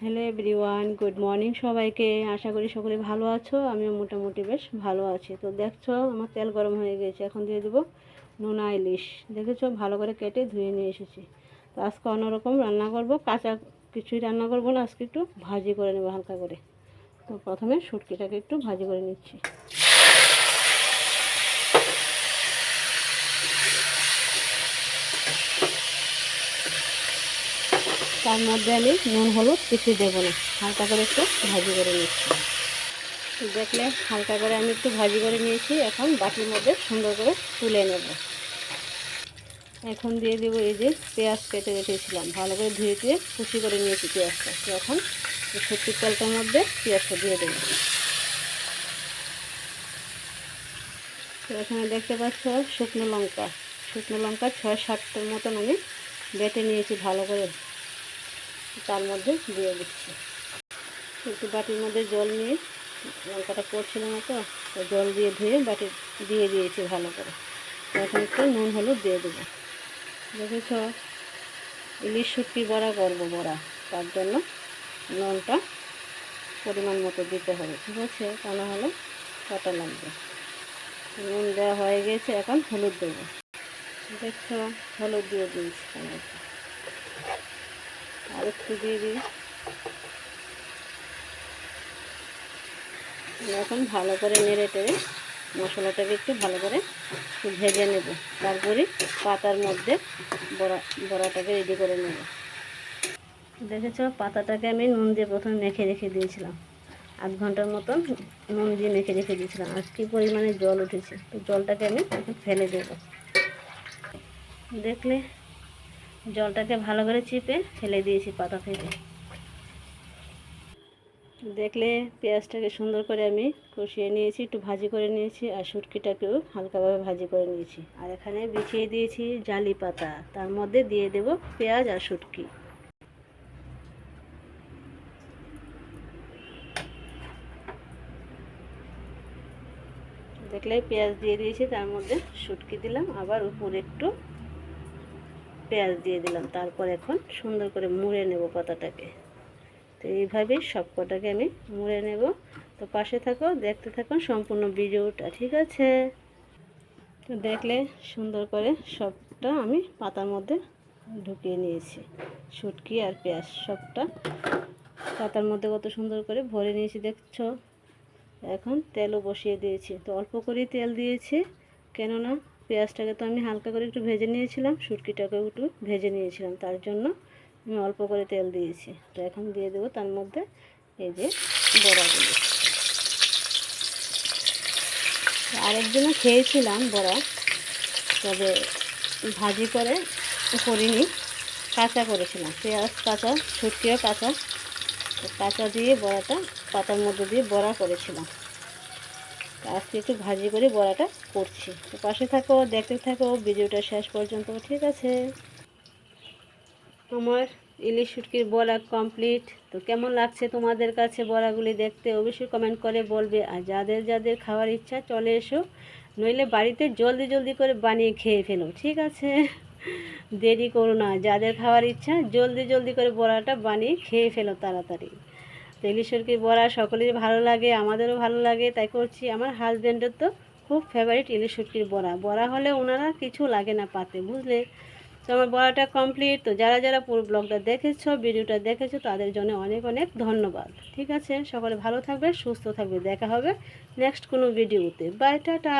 Hello everyone, good morning সবাইকে। আশা করি সকলে ভালো আছো, আমিও মোটামুটি বেশ ভালো আছি। তো দেখছ, আমার তেল গরম হয়ে গেছে, এখন দিয়ে দেবো নোনা ইলিশ। দেখেছ, ভালো করে কেটে ধুয়ে নিয়ে এসেছি। তো আজকে অন্যরকম রান্না করব, কাঁচা কিছুই রান্না করব না, আজকে একটু ভাজি করে নেব হালকা করে। তো প্রথমে শুটকিটাকে একটু ভাজি করে নিচ্ছি। তার মধ্যে আমি নুন, হলুদ কিছু দেবো না। হালকা করে একটু ভাজি করে নিচ্ছি। দেখলে হালকা করে আমি একটু ভাজি করে নিয়েছি। এখন বাটির মধ্যে সুন্দর করে তুলে নেব। এখন দিয়ে দেবো এই যে পেঁয়াজ কেটে রেখেছিলাম। ভালো করে ধুয়ে ধুয়ে কুচি করে নিয়েছি পেঁয়াজটা। তো এখন সত্যি তেলটার মধ্যে পেঁয়াজটা দিয়ে দেবো। তো এখানে দেখতে পাচ্ছ শুকনো লঙ্কা। শুকনো লঙ্কা ছয় সাতটার মতন আমি বেটে নিয়েছি ভালো করে। তার মধ্যে দিয়ে দিচ্ছি। একটু বাটির মধ্যে জল নিয়ে লঙ্কাটা না তো জল দিয়ে ধুয়ে বাটি দিয়ে দিয়েছি ভালো করে। এখন একটু নুন, হলুদ দিয়ে দেবো। দেখেছ, ইলিশ শুটকি বড়া করব বড়া। তার জন্য নুনটা পরিমাণ মতো দিতে হবে। ঠিক আছে, তা না হলে কাটা লাগবে। নুন দেওয়া হয়ে গেছে, এখন হলুদ দেবো। দেখছ, হলুদ দিয়ে দিয়েছি। আর একটু দিয়ে দিই। এখন ভালো করে নেড়ে টেড়ে মশলাটাকে একটু ভালো করে ভেজে নেব। তারপরে পাতার মধ্যে বড়া, বড়াটাকে রেডি করে নেব। দেখেছ? পাতাটাকে আমি নুন দিয়ে প্রথমে মেখে রেখে দিয়েছিলাম। আধ ঘণ্টার মতন নুন দিয়ে মেখে রেখে দিয়েছিলাম। আর কী পরিমাণে জল উঠেছে, তো জলটাকে আমি ফেলে দেব। দেখলে জলটাকে ভালো করে চিপে ফেলে দিয়েছি পাতা থেকে। দেখলে পেঁয়াজটাকে সুন্দর করে আমি কষিয়ে নিয়েছি, একটু ভাজি করে নিয়েছি আর শুটকিটাকেও হালকাভাবে ভাজি করে নিয়েছি। আর এখানে বিছিয়ে দিয়েছি জালি পাতা, তার মধ্যে দিয়ে দেব পেঁয়াজ আর শুটকি। দেখলে পেঁয়াজ দিয়ে দিয়েছি, তার মধ্যে শুটকি দিলাম, আবার উপরে একটু পেঁয়াজ দিয়ে দিলাম। তারপর এখন সুন্দর করে মুড়ে নেব পাতাটাকে। তো এইভাবেই সব কটাকে আমি মুড়ে নেব। তো পাশে থাকো, দেখতে থাকো সম্পূর্ণ ভিডিওটা, ঠিক আছে? তো দেখলে সুন্দর করে সবটা আমি পাতার মধ্যে ঢুকিয়ে নিয়েছি। শুটকি আর পেঁয়াজ সবটা পাতার মধ্যে কত সুন্দর করে ভরে নিয়েছি, দেখছ? এখন তেলও বসিয়ে দিয়েছি। তো অল্প করেই তেল দিয়েছি, কেননা পেঁয়াজটাকে তো আমি হালকা করে একটু ভেজে নিয়েছিলাম শুটকিটাকেও একটু ভেজে নিয়েছিলাম, তার জন্য আমি অল্প করে তেল দিয়েছি। তো এখন দিয়ে দেবো তার মধ্যে এই যে বড়াগুলো। আরেকদিনও খেয়েছিলাম বড়া, তবে ভাজি করে করিনি, কাঁচা করেছিলাম। পেঁয়াজ কাঁচা, শুটকিও কাঁচা কাঁচা দিয়ে বড়াটা, পাতার মধ্যে দিয়ে বড়া করেছিলাম। আজকে একটু ভাজি করে বড়াটা করছি। তো পাশে থাকো, দেখতে থাকো, ভিডিওটা শেষ পর্যন্ত, ঠিক আছে? আমার ইলিশ শুটকির বড়া কমপ্লিট তো কেমন লাগছে তোমাদের কাছে বড়াগুলি দেখতে? অবশ্যই কমেন্ট করে বলবে। আর যাদের যাদের খাওয়ার ইচ্ছা, চলে এসো। নইলে বাড়িতে জলদি জলদি করে বানিয়ে খেয়ে ফেলো, ঠিক আছে? দেরি করো না। যাদের খাওয়ার ইচ্ছা, জলদি জলদি করে বড়াটা বানিয়ে খেয়ে ফেলো তাড়াতাড়ি। ইলিশ শুটকির বড়া সকলেরই ভালো লাগে, আমাদেরও ভালো লাগে, তাই করছি। আমার হাজব্যান্ডের তো খুব ফেভারিট ইলিশ শুটকির বড়া। বড়া হলে ওনারা কিছু লাগে না পাতে, বুঝলে? তো আমার বড়াটা কমপ্লিট তো যারা যারা পুরো ব্লগটা দেখেছ, ভিডিওটা দেখেছ, তাদের জন্য অনেক অনেক ধন্যবাদ। ঠিক আছে? সকলে ভালো থাকবে, সুস্থ থাকবে। দেখা হবে নেক্সট কোনো ভিডিওতে বাই টাটা!